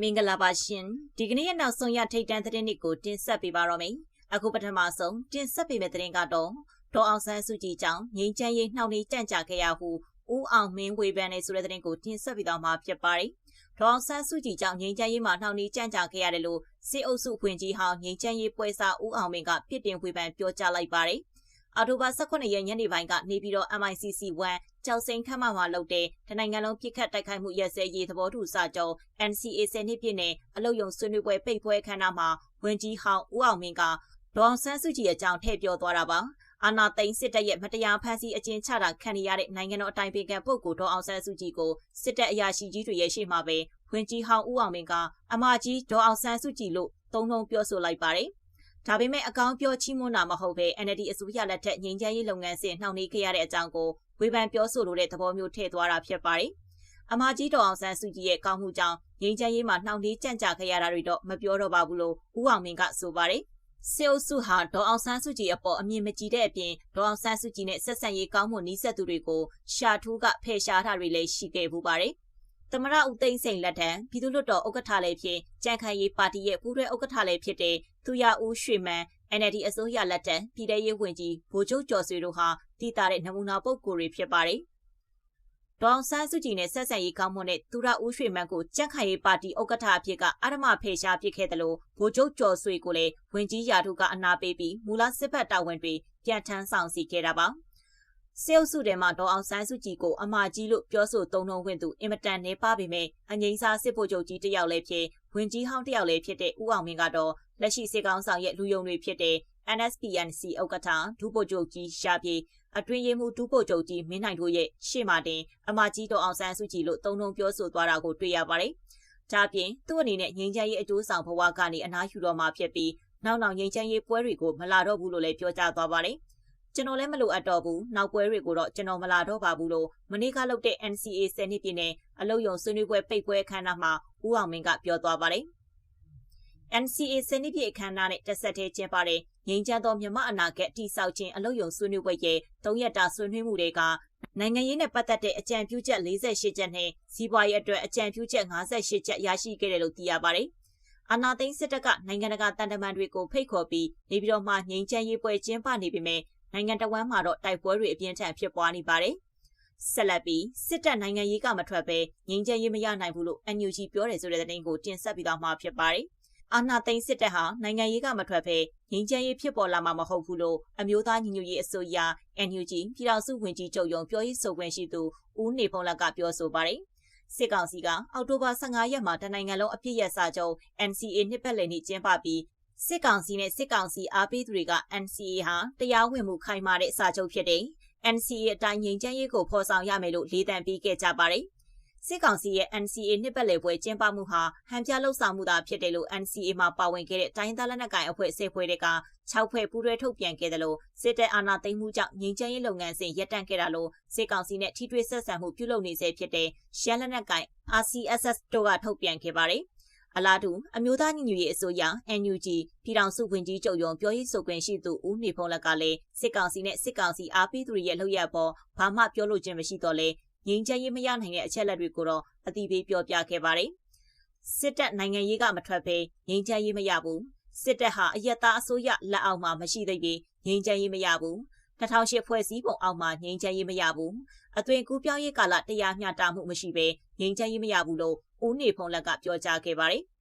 မင်္ဂလာပါရှင်ဒီကနေ့ရဲ့နောက်ဆုံးရထိတ်တန့်သတင်းတွေကိုတင်ဆက်ပေးပါတော့မယ်အခုပထမဆုံးတင်ဆက်ပေးမယ့်သတင်းကတော့ဒေါ်အောင်ဆန်းစုကြည်ကြောင့်ငြိမ်းချမ်းရေးနှောင့်နှေးကြန့်ကြာခဲ့ရဟုဦးအောင်မင်းဝေဖန်နေဆိုတဲ့သတင်းကိုတင်ဆက်ပေးတော့မှာဖြစ်ပါတယ်ဒေါ်အောင်ဆန်းစုကြည်ကြောင့်ငြိမ်းချမ်းရေးမှာနှောင့်နှေးကြန့်ကြာခဲ့ရတယ်လို့စစ်အုပ်စုဝင်ကြီးဟောင်းငြိမ်းချမ်းရေးပွဲစားဦးအောင်မင်းကပြစ်တင်ဝေဖန်ပြောကြားလိုက်ပါတယ် အော်တိုဘာ18ရက်ညနေပိုင်းကနေပြီးတော့ MICC 1 ကြောက်စိန်ခမ်းမမှာလုပ်တဲ့တနိုင်ငံလုံးပြစ်ခတ်တိုက်ခိုက်မှုရက်စဲရေးသဘောတူစာချုပ် NCA 10နှစ်ပြည့်နဲ့အလုတ်ယုံဆွေးနွေးပွဲပိတ်ပွဲခမ်းနားမှာဝန်ကြီးဟောင်းဦးအောင်မင်းကဒေါအောင်ဆန်းစုကြည်ရဲ့အကြောင်းထည့်ပြောသွားတာပါအာနာသိန်းစစ်တပ်ရဲ့မတရားဖမ်းဆီးအကျဉ်းချတာခံရတဲ့နိုင်ငံတော်အတိုင်ပင်ခံပုဂ္ဂိုလ်ဒေါအောင်ဆန်းစုကြည်ကိုစစ်တပ်အရာရှိကြီးတွေရဲ့ရှေ့မှာပဲဝန်ကြီးဟောင်းဦးအောင်မင်းကအမကြီးဒေါအောင်ဆန်းစုကြည်လို့သုံးလုံးပြောဆိုလိုက်ပါတယ် ဒါပေမဲ့အကောင်းပြောချီးမွမ်းတာမဟုတ်ဘဲ NLD အစိုးရလက်ထက်ငြိမ်းချမ်းရေးလုပ်ငန်းစဉ်နှောင့်နှေးခဲ့ရတဲ့အကြောင်းကိုဝေဖန်ပြောဆိုလိုတဲ့သဘောမျိုးထည့်သွားတာဖြစ်ပါတယ်။အမကြီးတော်အောင်ဆန်းစုကြည်ရဲ့ကောင်းမှုကြောင့်ငြိမ်းချမ်းရေးမှာနှောင့်နှေးကြန့်ကြာခဲ့ရတာတွေတော့မပြောတော့ပါဘူးလို့ဦးအောင်မင်းကဆိုပါတယ်။စေအုပ်စုဟာဒေါအောင်ဆန်းစုကြည်အပေါ်အမြင်မကြည်တဲ့အပြင်ဒေါအောင်ဆန်းစုကြည်နဲ့ဆက်ဆံရေးကောင်းမှုနှီးဆက်သူတွေကိုရှာထူးကဖယ်ရှားတာတွေလည်းရှိခဲ့ဘူးပါတယ်။ သမရဦးသိန်းစိန်လက်ထံပြည်သူ့လွှတ်တော်ဥက္ကဋ္ဌလည်းဖြစ်ကြံခိုင်ရေးပါတီရဲ့ပူးတွဲဥက္ကဋ္ဌလည်းဖြစ်တဲ့သူရဦးရွှေမန်း NLD အစိုးရလက်ထက်ပြည်ထရေးဝန်ကြီးဗိုလ်ချုပ်ကျော်ဆွေတို့ဟာတည်တာတဲ့နမူနာပုဂ္ဂိုလ်တွေဖြစ်ပါတယ်။ဒေါအောင်ဆန်းစုကြည်နဲ့ဆက်ဆံရေးကောင်းမွန်တဲ့သူရဦးရွှေမန်းကိုကြက်ခိုင်ရေးပါတီဥက္ကဋ္ဌအဖြစ်ကအရမဖေရှားပစ်ခဲ့တယ်လို့ဗိုလ်ချုပ်ကျော်ဆွေကိုလည်းဝန်ကြီးရာထူးကအနာပေးပြီးမူလစစ်ဘက်တာဝန်တွေပြန်ထမ်းဆောင်စီခဲ့တာပါ။ စေအုပ်စုထဲမှာဒေါအောင်ဆန်းစုကြည်ကိုအမကြီးလို့ပြောဆိုသုံးနှုန်းခွင့်သူအင်မတန်နေပါပေမဲ့အငိမ့်စားစစ်ဗိုလ်ချုပ်ကြီးတယောက်လည်းဖြစ်ဝင်ကြီးဟောင်းတယောက်လည်းဖြစ်တဲ့ဦးအောင်မင်းကတော့လက်ရှိစေကောင်ဆောင်ရဲ့လူယုံတွေဖြစ်တဲ့ NSPNC ဥက္ကဋ္ဌဒုဗိုလ်ချုပ်ကြီးရှာပြေအတွင်းရေးမှူးဒုဗိုလ်ချုပ်ကြီးမင်းနိုင်တို့ရဲ့ရှေ့မှာတင်အမကြီးတော်အောင်ဆန်းစုကြည်လို့သုံးနှုံပြောဆိုသွားတာကိုတွေ့ရပါတယ်။ဒါပြင်သူ့အနေနဲ့ငြိမ်းချမ်းရေးအကျိုးဆောင်ဘဝကနေအနားယူတော့မှာဖြစ်ပြီးနောက်နောက်ငြိမ်းချမ်းရေးပွဲတွေကိုမလာတော့ဘူးလို့လည်းပြောကြားသွားပါတယ်။ ကျွန်တော်လည်းမလိုအပ်တော့ဘူးနောက်ပွဲတွေကိုတော့ကျွန်တော်မလာတော့ပါဘူးလို့မနေ့ကလုပ်တဲ့ NCA 10နှစ်ပြည့်နဲ့အလုတ်ယုံဆွေးနွေးပွဲပိတ်ပွဲအခမ်းအနားမှာဦးအောင်မင်းကပြောသွားပါတယ်။ NCA စနစ်ပြည့်အခမ်းအနားနဲ့တက်ဆက်တဲ့ကျင်းပတဲ့ငိမ့်ချမ်းသောမြမအနာဂတ်တိဆောက်ခြင်းအလုပ်ယုံဆွေးနွေးပွဲရဲ့၃ရက်တာဆွေးနွေးမှုတွေကနိုင်ငံရေးနဲ့ပတ်သက်တဲ့အကြံပြုချက်48ချက်နဲ့စီးပွားရေးအတွက်အကြံပြုချက်58ချက်ရရှိခဲ့တယ်လို့သိရပါတယ်။အာနာသိန်းစစ်တပ်ကနိုင်ငံတကာတန်တမန်တွေကိုဖိတ်ခေါ်ပြီးနေပြည်တော်မှာငိမ့်ချမ်းရေးပွဲကျင်းပနေပေမဲ့ နိုင်ငံတော်ဝန်မှာတော့တိုက်ပွဲတွေအပြင်းထန်ဖြစ်ပွားနေပါတယ်။ဆက်လက်ပြီးစစ်တပ်နိုင်ငံရေးကမထွက်ပဲငိမ့်ချမ်းရေးမရနိုင်ဘူးလို့ NUG ပြောတယ်ဆိုတဲ့သတင်းကိုတင်ဆက်ပြီးတော့မှာဖြစ်ပါတယ်။အာဏာသိမ်းစစ်တပ်ဟာနိုင်ငံရေးကမထွက်ဘဲငြိမ်းချမ်းရေးဖြစ်ပေါ်လာမှာမဟုတ်ဘူးလို့အမျိုးသားညီညွတ်ရေးအစိုးရ NUG ပြည်ထောင်စုဝန်ကြီးချုပ်ရုံပြောရေးဆိုခွင့်ရှိသူဦးနေဖုံးလက်ကပြောဆိုပါတယ်။စစ်ကောင်စီကအောက်တိုဘာ15ရက်မှာတနိုင်ငံလုံးအပြည့်ရစာချုပ် NCA နှစ်ပတ်လည်နေ့ကျင်းပပြီး စစ်ကောင်စီနဲ့စစ်ကောင်စီအားပေးသူတွေက NCA ဟာတရားဝင်မှုခိုင်မာတဲ့စာချုပ်ဖြစ်တဲ့ NCA အတိုင်းငြိမ်းချမ်းရေးကိုဖော်ဆောင်ရမယ်လို့လေးတန်ပြီးခဲ့ကြပါတယ်။စစ်ကောင်စီရဲ့ NCA နှစ်ပတ်လည်ပွဲကျင်းပမှုဟာဟန်ပြလှုပ်ဆောင်မှုသာဖြစ်တယ်လို့ NCA မှာပါဝင်ခဲ့တဲ့တိုင်းသားလက်နက်ကိုင်အဖွဲ့အစည်းဖွဲ့တွေက6ဖွဲ့ပူးတွဲထုတ်ပြန်ခဲ့တယ်လို့စစ်တပ်အာဏာသိမ်းမှုကြောင့်ငြိမ်းချမ်းရေးလုပ်ငန်းစဉ်ရပ်တန့်ခဲ့တာလို့စစ်ကောင်စီနဲ့ထိတွေ့ဆက်ဆံမှုပြုလုပ်နေဆဲဖြစ်တဲ့ရှမ်းလက်နက်ကိုင် RCSS တို့ကထုတ်ပြန်ခဲ့ပါတယ် အလားတူအမျိုးသားညီညွတ်ရေးအစိုးရ NUG ပြည်ထောင်စုဝန်ကြီးချုပ်ရုံပြောရေးဆိုခွင့်ရှိသူဦးနေဖုံးလက်ကလည်းစစ်ကောင်စီနဲ့စစ်ကောင်စီအားပေးသူတွေရဲ့လှုပ်ရပေါ်ဘာမှပြောလို့ခြင်းမရှိတော့လဲငြိမ်းချမ်းရေးမရနိုင်တဲ့အချက်လက်တွေကိုတော့အတိပေးပြောပြခဲ့ပါတယ်။စစ်တပ်နိုင်ငံရေးကမထွက်ဘဲငြိမ်းချမ်းရေးမရဘူး။စစ်တပ်ဟာအယက်သားအစိုးရလက်အောက်မှာမရှိသေးပြီးငြိမ်းချမ်းရေးမရဘူး။2008ဖွဲ့စည်းပုံအောက်မှာငြိမ်းချမ်းရေးမရဘူး။အသွင်ကူးပြောင်းရေးကာလတရားမျှတမှုမရှိဘဲငြိမ်းချမ်းရေးမရဘူးလို့ ဦးနေဖုံးလက်ကပြောကြားခဲ့ပါတယ်။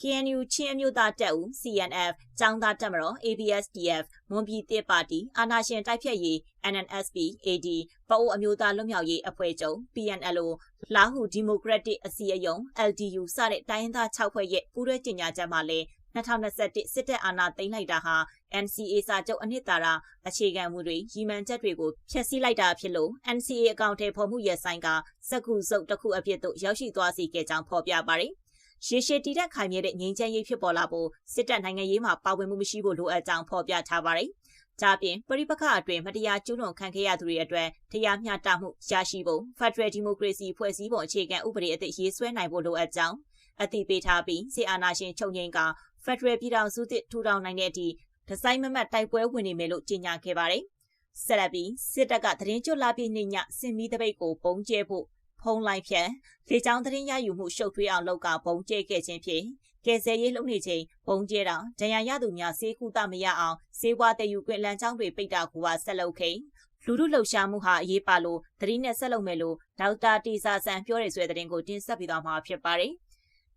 KNU ချင်းအမျိုးသားတပ်ဦး CNF ចောင်းသားတပ်မတော် ABSDF မွန်ပြည်တစ်ပါတီအာနာရှင်တိုက်ဖြတ်ရေး NNSP AD ပအိုးအမျိုးသားလွတ်မြောက်ရေးအဖွဲ့ချုပ် PNLO လာဟုဒီမိုကရက်တစ်အစည်းအရုံး LDU စတဲ့တိုင်းရင်းသား6ဖွဲ့ရဲ့ပူးတွဲကြေညာချက်မှာလည်း 2021စစ်တပ်အာဏာသိမ်းလိုက်တာဟာ NCA စာချုပ်အနှစ်သာရအခြေခံမှုတွေရည်မှန်းချက်တွေကိုဖျက်ဆီးလိုက်တာဖြစ်လို့ NCA အကောင့်ထဲပေါ်မှုရဆိုင်ကစက္ကူစုပ်တစ်ခုအဖြစ်သို့ရောက်ရှိသွားစေခဲ့ကြောင်းဖော်ပြပါတယ်။ရေရှည်တည်တဲ့ခိုင်မြဲတဲ့ငြိမ်းချမ်းရေးဖြစ်ပေါ်လာဖို့စစ်တပ်နိုင်ငံရေးမှာပါဝင်မှုမရှိဖို့လိုအပ်ကြောင်းဖော်ပြထားပါတယ်။ဒါပြင်ပရိပခအတွင်မတရားကျူးလွန်ခံခဲ့ရသူတွေအတွက်တရားမျှတမှုရရှိဖို့ Federal Democracy ဖွဲ့စည်းပုံအခြေခံဥပဒေအသစ်ရေးဆွဲနိုင်ဖို့လိုအပ်ကြောင်းအသိပေးထားပြီးစီအာနာရှင်ချုပ်ငိန်က Federal ပြည်ထောင်စုသစ်ထူထောင်နိုင်တဲ့အထိဒီဇိုင်းမမတ်တိုက်ပွဲဝင်နေမယ်လို့ကြေညာခဲ့ပါတယ်။ဆက်လက်ပြီးစစ်တပ်ကသတင်းကြွလာပြီးနေညစင်မီတပိတ်ကိုပုံကျဲဖို့ဖုံးလိုက်ဖြန်လေကြောင်းသတင်းရယူမှုရှုပ်ထွေးအောင်လုပ်ကပုံကျဲခဲ့ခြင်းဖြင့်ကယ်ဆယ်ရေးလုပ်နေချိန်ပုံကျဲတာဒဏ်ရာရသူများစေကူတမရအောင်စေဝါတည်ယူခွင့်လမ်းကြောင်းတွေပိတ်တာကိုပါဆက်လုပ်ခဲ့လူမှုလှုပ်ရှားမှုဟာအရေးပါလို့သတင်းနဲ့ဆက်လုပ်မယ်လို့ဒေါက်တာတီစာဆန်ပြောတဲ့ဆွဲသတင်းကိုတင်ဆက်ပေးသွားမှာဖြစ်ပါတယ်။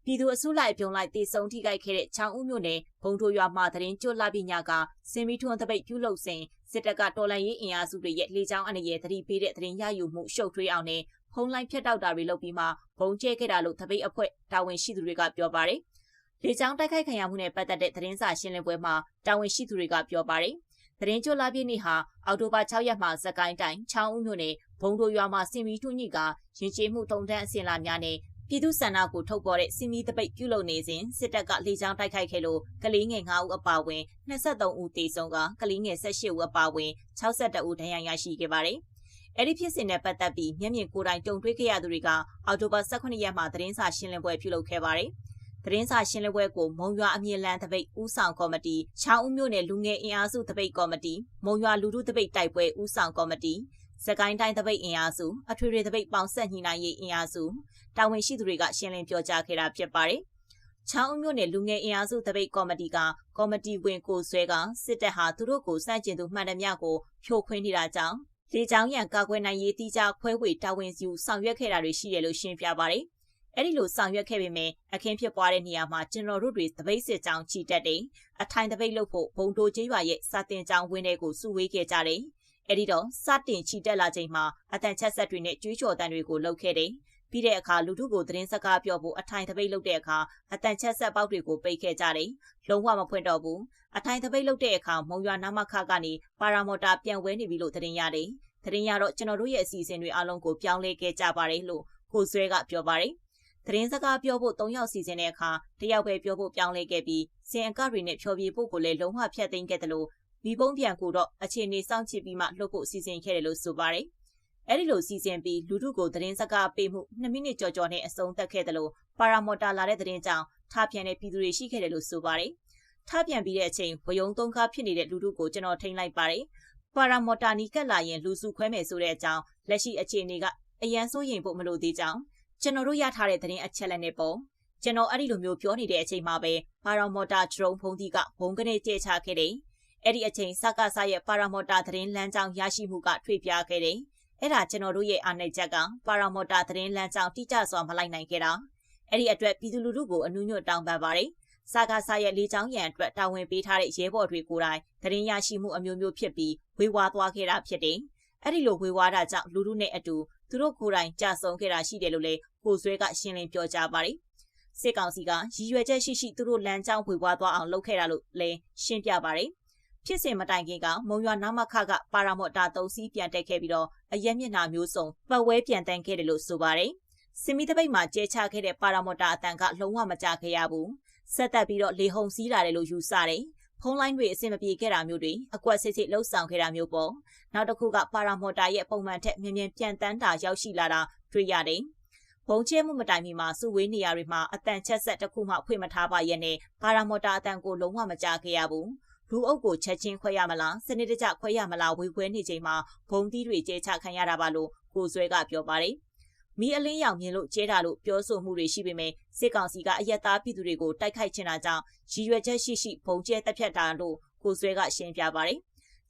ပြည်သူအစုလိုက်ပြုံလိုက်တည်ဆုံထိခိုက်ခဲ့တဲ့ချောင်းဦးမြို့နယ်ဘုံထိုရွာမှာသတင်းကျွတ်လာပြီးညကစင်မီထွန်းတပိတ်ပြုလုပ်စဉ်စစ်တပ်ကတော်လှန်ရေးအင်အားစုတွေရဲ့လေကြောင်းအနေနဲ့သတိပေးတဲ့သတင်းရယူမှုရှုပ်ထွေးအောင်နဲ့ဖုံးလိုက်ဖြတ်တောက်တာတွေလုပ်ပြီးမှဘုံကျဲခဲ့တာလို့တပိတ်အဖွဲ့တာဝန်ရှိသူတွေကပြောပါတယ်။လေကြောင်းတိုက်ခိုက်ခံရမှုနဲ့ပတ်သက်တဲ့သတင်းစာရှင်းလင်းပွဲမှာတာဝန်ရှိသူတွေကပြောပါတယ်။သတင်းကြိုလာပြည့်နေ့ဟာအောက်တိုဘာ6ရက်မှာစကိုင်းတိုင်းချောင်းဦးမြို့နယ်ဘုံတို့ရွာမှာစင်မီထွန်းကြီးကရင်ကျေးမှုတုံတန်းအစင်လာများနဲ့ ပြည်သူ့ဆန္ဒကိုထုတ်ပေါ်တဲ့စီမီတပိတ်ပြုလုပ်နေစဉ်စစ်တပ်ကလေကြောင်းတိုက်ခိုက်ခဲ့လို့ကလေးငယ်9ဦးအပါအဝင်23ဦးသေဆုံးကကလေးငယ်18ဦးအပါအဝင်62ဦးဒဏ်ရာရရှိခဲ့ပါတယ်။အဲ့ဒီဖြစ်စဉ်နဲ့ပတ်သက်ပြီးမျက်မြင်ကိုယ်တိုင်တုံ့တွေးခဲ့ရသူတွေကအော်တိုဘာ18ရက်မှာသတင်းစာရှင်းလင်းပွဲပြုလုပ်ခဲ့ပါတယ်။သတင်းစာရှင်းလင်းပွဲကိုမုံရွာအမြင့်လန်းတပိတ်ဦးဆောင်ကော်မတီ၊ချောင်းဦးမြို့နယ်လူငယ်အင်အားစုတပိတ်ကော်မတီ၊မုံရွာလူထုတပိတ်တိုက်ပွဲဦးဆောင်ကော်မတီ စကိုင်းတိုင်းတပိတ်အင်အားစုအထွေထွေတပိတ်ပေါင်းဆက်ညှိနှိုင်းရေးအင်အားစုတာဝန်ရှိသူတွေကရှင်းလင်းပြောကြားခဲ့တာဖြစ်ပါတယ်။ချောင်းမြို့နယ်လူငယ်အင်အားစုတပိတ်ကော်မတီကကော်မတီဝင်ကိုဆွဲကစစ်တပ်ဟာသူတို့ကိုစန့်ကျင်သူမှန်သမျှကိုဖြိုခွင်းနေတာကြောင့်လေကြောင်းရန်ကာကွယ်နိုင်ရေးတိကျခွဲဝေတာဝန်စီယူဆောင်ရွက်ခဲ့တာတွေရှိတယ်လို့ရှင်းပြပါတယ်။အဲ့ဒီလိုဆောင်ရွက်ခဲ့ပေမဲ့အခင်းဖြစ်ပွားတဲ့နေရာမှာကျွန်တော်တို့တွေတပိတ်စစ်ကြောင်းချီတက်တယ်။အထိုင်တပိတ်လို့ဖို့ဘုံတိုကျေးရွာရဲ့စာတင်ကြောင်းဝင်းတွေကိုစုဝေးခဲ့ကြတယ်။ အဲ့ဒီတော့စတင်ချီတက်လာချိန်မှာအတန်ချက်ဆက်တွေနဲ့ကြွေးကြော်တန်တွေကိုလှုပ်ခဲ့တယ်။ပြီးတဲ့အခါလူထုကိုသတင်းစကားပြောဖို့အထိုင်တပိတ်လုပ်တဲ့အခါအတန်ချက်ဆက်ပေါက်တွေကိုပိတ်ခဲ့ကြတယ်။လုံးဝမဖွင့်တော့ဘူး။အထိုင်တပိတ်လုပ်တဲ့အခါမုံရွာနာမခကနေပါရာမော်တာပြန်ဝဲနေပြီလို့သတင်းရတယ်။သတင်းရတော့ကျွန်တော်တို့ရဲ့အစီအစဉ်တွေအလုံးကိုပြောင်းလဲခဲ့ကြပါတယ်လို့ကိုဆွဲကပြောပါတယ်။သတင်းစကားပြောဖို့၃ယောက်စီစဉ်တဲ့အခါတယောက်ပဲပြောဖို့ပြောင်းလဲခဲ့ပြီးစင်အကတွေနဲ့ဖြောပြဖို့ကိုလည်းလုံးဝဖျက်သိမ်းခဲ့တယ်လို့ မိဘုံပြန်ကိုတော့အခြေအနေစောင့်ကြည့်ပြီးမှလှုပ်ဖို့စီစဉ်ခဲ့တယ်လို့ဆိုပါတယ်။အဲ့ဒီလိုစီစဉ်ပြီးလူထုကိုသတင်းစကားပေးမှု2မိနစ်ကျော်ကျော်နဲ့အဆုံးသတ်ခဲ့တယ်လို့ပါရာမော်တာလာတဲ့သတင်းကြောင့်ထားပြန်တဲ့ပြည်သူတွေရှိခဲ့တယ်လို့ဆိုပါတယ်။ထားပြန်ပြီးတဲ့အချိန်ဝယုံသုံးကားဖြစ်နေတဲ့လူထုကိုကျွန်တော်ထိန်းလိုက်ပါတယ်။ပါရာမော်တာနီကက်လာရင်လူစုခွဲမယ်ဆိုတဲ့အကြောင်းလက်ရှိအခြေအနေကအရန်စိုးရင်ဖို့မလိုသေးကြောင်းကျွန်တော်တို့ရထားတဲ့သတင်းအချက်လက်နဲ့ပေါ့ကျွန်တော်အဲ့ဒီလိုမျိုးပြောနေတဲ့အချိန်မှာပဲပါရာမော်တာဒရုန်းဖုန်းသီးကဘုံကနေကျဲချခဲ့တယ်။ အဲ့ဒီအချိန်စကားဆရဲ့ပါရာမော်တာသတင်းလမ်းကြောင်းရရှိမှုကထွေပြခဲ့တယ်။အဲ့ဒါကျွန်တော်တို့ရဲ့အားနည်းချက်ကပါရာမော်တာသတင်းလမ်းကြောင်းတိကျစွာမလိုက်နိုင်ခဲ့တာအဲ့ဒီအတွက်ပြည်သူလူထုကိုအနုညွတ်တောင်းပန်ပါတယ်စာကားစာရဲ့လေချောင်းရန်အတွက်တာဝန်ပေးထားတဲ့ရဲဘော်တွေကိုယ်တိုင်သတင်းရရှိမှုအမျိုးမျိုးဖြစ်ပြီးဝေဝါးသွားခဲ့တာဖြစ်တယ်အဲ့ဒီလိုဝေဝါးတာကြောင့်လူထုနဲ့အတူသူတို့ကိုယ်တိုင်ကြာဆုံးခဲ့တာရှိတယ်လို့လည်းကိုဆွဲကရှင်းလင်းပြောကြားပါတယ်စစ်ကောင်စီကရည်ရွယ်ချက်ရှိရှိသူတို့လမ်းကြောင်းဝေဝါးသွားအောင်လုပ်ခဲ့တာလို့လည်းရှင်းပြပါတယ် ဖြစ်စဉ်မတိုင်ခင်ကမုံရွာနာမခကပါရာမော့တာ၃စီးပြန်တက်ခဲ့ပြီးတော့အရက်မျက်နှာမျိုးစုံပတ်ဝဲပြန်တန်းခဲ့တယ်လို့ဆိုပါတယ်။စင်မီတပိတ်မှာကျဲချခဲ့တဲ့ပါရာမော့တာအတန်ကလုံးဝမကြခဲ့ရဘူး။ဆက်တက်ပြီးတော့လေဟုန်စီးလာတယ်လို့ယူဆတယ်။ဖုန်းလိုင်းတွေအဆင်မပြေခဲ့တာမျိုးတွေအကွက်စစ်စစ်လှုပ်ဆောင်ခဲ့တာမျိုးပေါ့။နောက်တစ်ခုကပါရာမော်တာရဲ့ပုံမှန်ထက်မြင်မြင်ပြန်တန်းတာရောက်ရှိလာတာတွေ့ရတယ်။ဘုံကျဲမှုမတိုင်မီမှာစုဝေးနေရာတွေမှာအတန်ချက်ဆက်တစ်ခုမှဖွင့်မထားပါရဲ့နဲ့ပါရာမော်တာအတန်ကိုလုံးဝမကြခဲ့ရဘူး။ လူအုပ်ကိုချက်ချင်းခွဲရမလားစနစ်တကျခွဲရမလားဝေခွဲနေချိန်မှာဘုံသီးတွေကျဲချခံရတာပါလို့ကိုဆွဲကပြောပါတယ်မီးအလင်းရောင်မြင်လို့ကျဲတာလို့ပြောဆိုမှုတွေရှိပေမဲ့စစ်ကောင်စီကအယက်သားပြည်သူတွေကိုတိုက်ခိုက်ချင်တာကြောင့်ရည်ရွယ်ချက်ရှိရှိဘုံကျဲတက်ဖြတ်တာလို့ကိုဆွဲကရှင်းပြပါတယ်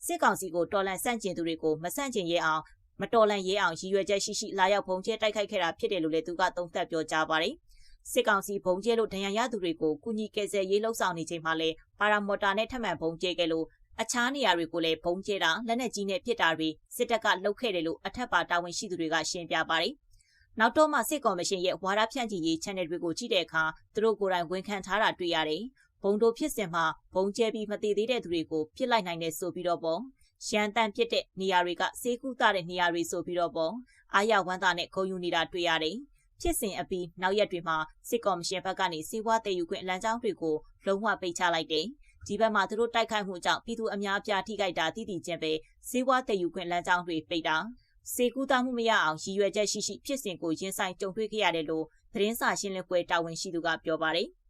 စစ်ကောင်စီကိုတော်လန်ဆန့်ကျင်သူတွေကိုမဆန့်ကျင်ရဲအောင်မတော်လန်ရဲအောင်ရည်ရွယ်ချက်ရှိရှိလာရောက်ဘုံကျဲတိုက်ခိုက်ခဲ့တာဖြစ်တယ်လို့လည်းသူကသုံးသပ်ပြောကြားပါတယ်။ စစ်ကောင်စီဘုံကျဲလို့ဒဏ်ရာရသူတွေကိုကုညီကယ်ဆယ်ရေးလှုပ်ဆောင်နေချိန်မှာလဲပါရာမော်တာနဲ့ထပ်မံဘုံကျဲခဲ့လို့အခြားနေရာတွေကိုလည်းဘုံကျဲတာလက်နက်ကြီးနဲ့ပစ်တာတွေစစ်တပ်ကလှုပ်ခဲ့တယ်လို့အထက်ပါတာဝန်ရှိသူတွေကရှင်းပြပါတယ်။နောက်တော့မှစစ်ကော်မရှင်ရဲ့ဝါဒဖြန့်ချီရေး channel တွေကိုကြည့်တဲ့အခါသူတို့ကိုယ်တိုင်ဝန်ခံထားတာတွေ့ရတယ်။ဘုံတို့ဖြစ်စဉ်မှာဘုံကျဲပြီးမတည်သေးတဲ့သူတွေကိုပြစ်လိုက်နိုင်တယ်ဆိုပြီးတော့ပေါ့။ရန်တန်ပြစ်တဲ့နေရာတွေကစေကူတာတဲ့နေရာတွေဆိုပြီးတော့ပေါ့။အာရဝမ်းသာနဲ့ဂုံယူနေတာတွေ့ရတယ်။ ဖြစ်စဉ်အပြီးနောက်ရက်တွေမှာစစ်ကော်မရှင်ဘက်ကနေစီးပွားတည်ယူခွင့်လမ်းကြောင်းတွေကိုလုံးဝပိတ်ချလိုက်တယ်။ဒီဘက်မှာသူတို့တိုက်ခိုက်မှုကြောင့်ပြည်သူအများပြားထိခိုက်တာတည်တည်ချင်းပဲစီးပွားတည်ယူခွင့်လမ်းကြောင်းတွေပိတ်တာစေကူတာမှုမရအောင်ရည်ရွယ်ချက်ရှိရှိဖြစ်စဉ်ကိုရင်ဆိုင်ကြုံတွေ့ခဲ့ရတယ်လို့သတင်းစာရှင်းလင်းပွဲတာဝန်ရှိသူကပြောပါတယ်။